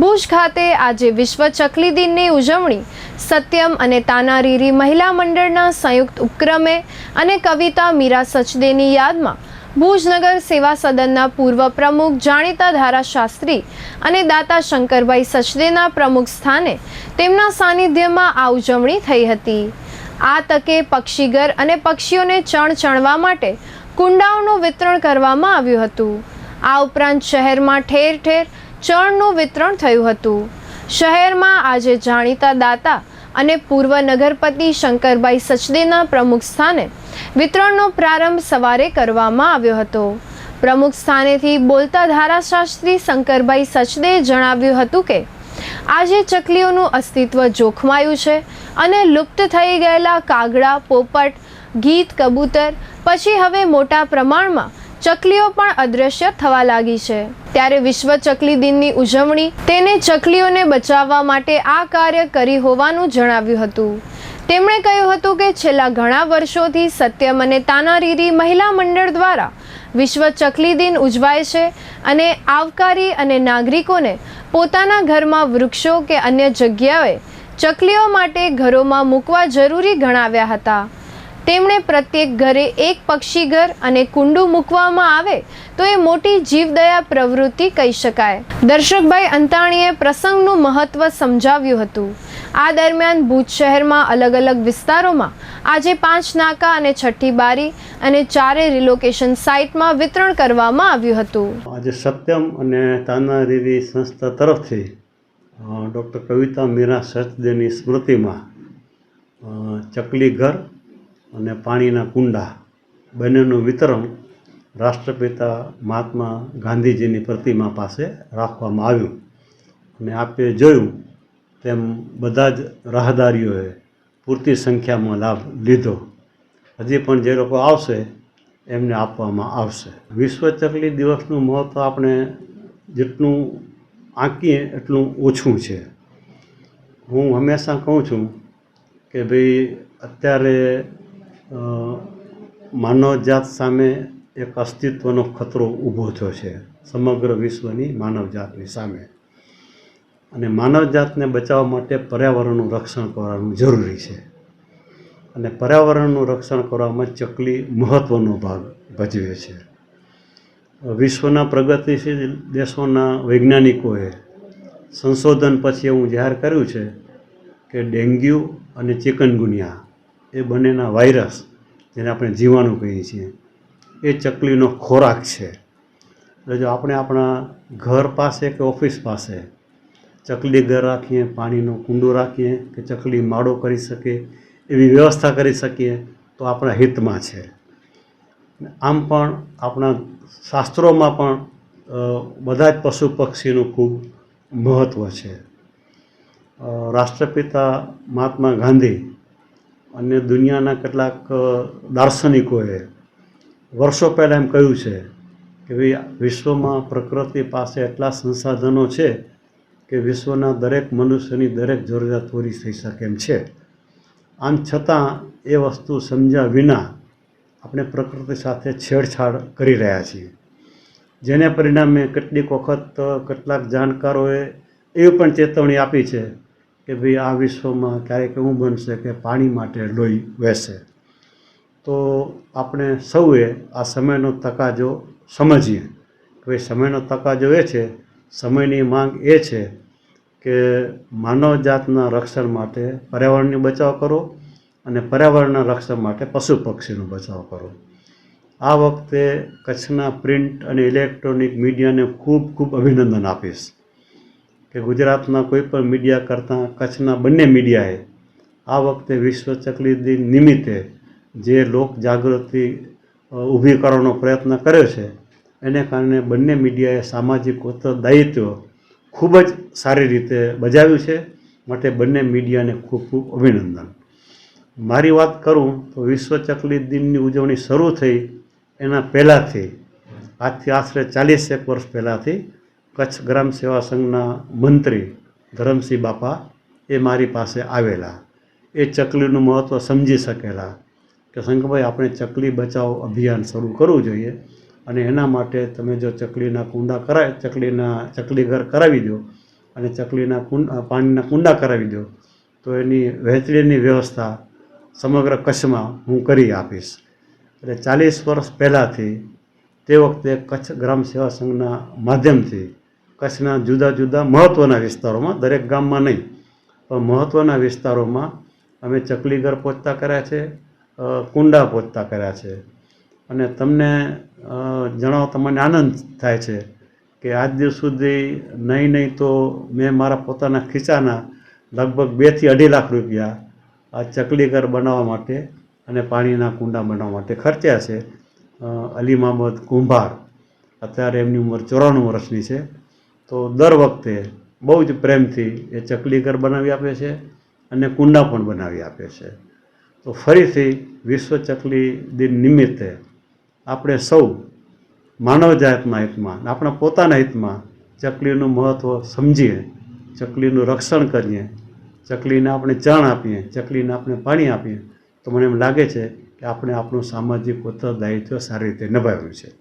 ભુજ ખાતે આજે વિશ્વ ચકલી દિનની ઉજવણી. સત્યમ અને તાનારીરી મહિલા મંડળના સંયુક્ત ઉપક્રમે અને કવિતા મીરા સચદેની યાદમાં ભુજનગર સેવા સદનના પૂર્વ પ્રમુખ જાણીતા ધારાશાસ્ત્રી અને દાતા શંકરભાઈ સચદેના પ્રમુખ સ્થાને તેમના સાનિધ્યમાં આ ઉજવણી થઈ હતી. આ તકે પક્ષીઘર અને પક્ષીઓને ચણ ચણવા માટે કુંડાઓનું વિતરણ કરવામાં આવ્યું હતું. આ ઉપરાંત શહેરમાં ઠેર ઠેર ચણનું વિતરણ થયું હતું. શહેરમાં આજે જાણીતા દાતા અને પૂર્વ નગરપતિ શંકરભાઈ સચદેના પ્રમુખ સ્થાને વિતરણનો પ્રારંભ સવારે કરવામાં આવ્યો હતો. પ્રમુખ સ્થાનેથી બોલતા ધારાશાસ્ત્રી શંકરભાઈ સચદેએ જણાવ્યું હતું કે, આજે ચકલીઓનું અસ્તિત્વ જોખમાયું છે અને લુપ્ત થઈ ગયેલા કાગડા, પોપટ, ગીત, કબૂતર, પછી હવે મોટા પ્રમાણમાં ચકલીઓ પણ અદૃશ્ય થવા લાગી છે. ત્યારે વિશ્વ ચકલી દિનની ઉજવણી તેને ચકલીઓને બચાવવા માટે આ કાર્ય કરી હોવાનું જણાવ્યું હતું. તેમણે કહ્યું હતું કે છેલ્લા ઘણા વર્ષોથી સત્યમ અને તાનારીરી મહિલા મંડળ દ્વારા વિશ્વ ચકલી દિન ઉજવાય છે અને આવકારી અને નાગરિકોને પોતાના ઘરમાં વૃક્ષો કે અન્ય જગ્યાએ ચકલીઓ માટે ઘરોમાં મૂકવા જરૂરી ગણાવ્યા હતા. તેમણે પ્રત્યેક ઘરે એક પક્ષી ઘર અને કુંડું મૂકવામાં આવે તો એ મોટી જીવદયા પ્રવૃત્તિ કહી શકાય. દર્શકભાઈ અંતાણીએ પ્રસંગનું મહત્વ સમજાવ્યું હતું. આ દરમિયાન ભુજ શહેરમાં અલગ અલગ વિસ્તારોમાં આજે પાંચ નાકા અને છઠ્ઠી બારી અને ચારે રિલોકેશન સાઇટમાં વિતરણ કરવામાં આવ્યું હતું. આજે સત્યમ અને તાનારીરી સંસ્થા તરફથી ડૉક્ટર કવિતા મીરા સચદેની સ્મૃતિમાં ચકલી ઘર અને પાણીના કુંડા બંનેનું વિતરણ રાષ્ટ્રપિતા મહાત્મા ગાંધીજીની પ્રતિમા પાસે રાખવામાં આવ્યું. અને આપે જોયું તેમ બધા જ રાહદારીઓએ પૂરતી સંખ્યામાં લાભ લીધો. હજી પણ જે લોકો આવશે એમને આપવામાં આવશે. વિશ્વ ચકલી દિવસનું મહત્ત્વ આપણે જેટલું આંકીએ એટલું ઓછું છે. હું હંમેશા કહું છું કે ભાઈ અત્યારે માનવજાત સામે એક અસ્તિત્વનો ખતરો ઊભો થયો છે સમગ્ર વિશ્વની માનવજાતની સામે. અને માનવજાતને બચાવવા માટે પર્યાવરણનું રક્ષણ કરવાનું જરૂરી છે. અને પર્યાવરણનું રક્ષણ કરવામાં ચકલી મહત્ત્વનો ભાગ ભજવે છે. વિશ્વના પ્રગતિશીલ દેશોના વૈજ્ઞાનિકોએ સંશોધન પછી એવું જાહેર કર્યું છે કે ડેન્ગ્યુ અને ચિકનગુનિયા એ બંનેના વાયરસ જેને આપણે જીવાણુ કહીએ છીએ, એ ચકલીનો ખોરાક છે. એટલે જો આપણે આપણા ઘર પાસે કે ઓફિસ પાસે ચકલી ઘર રાખીએ, પાણીનો કુંડો રાખીએ કે ચકલી માળો કરી શકે એવી વ્યવસ્થા કરી શકીએ, તો આપણા હિતમાં છે. આમ પણ આપણા શાસ્ત્રોમાં પણ બધા જ પશુ પક્ષીનું ખૂબ મહત્ત્વ છે. રાષ્ટ્રપિતા મહાત્મા ગાંધી અને દુનિયાના કેટલાક દાર્શનિકોએ વર્ષો પહેલાં એમ કહ્યું છે કે ભાઈ વિશ્વમાં પ્રકૃતિ પાસે એટલા સંસાધનો છે કે વિશ્વના દરેક મનુષ્યની દરેક જરૂરિયાત પૂરી થઈ શકે એમ છે. આમ છતાં એ વસ્તુ સમજ્યા વિના આપણે પ્રકૃતિ સાથે છેડછાડ કરી રહ્યા છીએ. જેને પરિણામે કેટલીક વખત કેટલાક જાણકારોએ એવી પણ ચેતવણી આપી છે કે ભાઈ આ વિશ્વમાં ક્યારેક એવું બનશે કે પાણી માટે લોહી વહેશે. તો આપણે સૌએ આ સમયનો તકાજો સમજીએ. કે ભાઈ સમયનો તકાજો એ છે, સમયની માંગ એ છે કે માનવજાતના રક્ષણ માટે પર્યાવરણની બચાવ કરો અને પર્યાવરણના રક્ષણ માટે પશુ પક્ષીનો બચાવ કરો. આ વખતે કચ્છના પ્રિન્ટ અને ઇલેક્ટ્રોનિક મીડિયાને ખૂબ ખૂબ અભિનંદન આપીશ. કે ગુજરાતના કોઈ પણ મીડિયા કરતાં કચ્છના બંને મીડિયાએ આ વખતે વિશ્વ ચકલી દિન નિમિત્તે જે લોક જાગૃતિ ઊભી કરવાનો પ્રયત્ન કર્યો છે, એને કારણે બંને મીડિયાએ સામાજિક ઉત્તરદાયિત્વ ખૂબ જ સારી રીતે બજાવ્યું છે, માટે બંને મીડિયાને ખૂબ ખૂબ અભિનંદન. મારી વાત કરું તો વિશ્વ ચકલી દિનની ઉજવણી શરૂ થઈ એના પહેલાંથી, આજથી આશરે ચાલીસેક વર્ષ પહેલાંથી કચ્છ ગ્રામ સેવા સંઘના મંત્રી ધરમસિંહ બાપા એ મારી પાસે આવેલા. એ ચકલીનું મહત્ત્વ સમજી શકેલા કે શંકરભાઈ આપણે ચકલી બચાવ અભિયાન શરૂ કરવું જોઈએ અને એના માટે તમે જો ચકલીના કુંડા કરાય ચકલીના ચકલી ઘર કરાવી દો અને ચકલીના કુંડ પાણીના કુંડા કરાવી દો, તો એની વહેંચણીની વ્યવસ્થા સમગ્ર કચ્છમાં હું કરી આપીશ. એટલે ચાલીસ વર્ષ પહેલાંથી તે વખતે કચ્છ ગ્રામ સેવા સંઘના માધ્યમથી કચ્છના જુદા જુદા મહત્ત્વના વિસ્તારોમાં, દરેક ગામમાં નહીં, પણ મહત્ત્વના વિસ્તારોમાં અમે ચકલીઘર પહોંચતા કર્યા છે કુંડા પહોંચતા કર્યા છે. અને તમને જણાવો, તમને આનંદ થાય છે કે આજ દિવસ સુધી નહીં નહીં તો મેં મારા પોતાના ખીચાના લગભગ બેથી અઢી લાખ રૂપિયા આ ચકલીઘર બનાવવા માટે અને પાણીના કુંડા બનાવવા માટે ખર્ચ્યા છે. અલી મહમદ કુંભાર, અત્યારે એમની ઉંમર ચોરાણું વર્ષની છે. તો દર વખતે બહુ જ પ્રેમથી એ ચકલીઘર બનાવી આપે છે અને કુંડા પણ બનાવી આપે છે. તો ફરીથી વિશ્વ ચકલી દિન નિમિત્તે આપણે સૌ માનવજાતના હિતમાં, આપણા પોતાના હિતમાં ચકલીનું મહત્ત્વ સમજીએ, ચકલીનું રક્ષણ કરીએ, ચકલીને આપણે ચણ આપીએ, ચકલીને આપણે પાણી આપીએ, તો મને એમ લાગે છે કે આપણે આપણું સામાજિક ઉત્તરદાયિત્વ સારી રીતે નિભાવ્યું છે.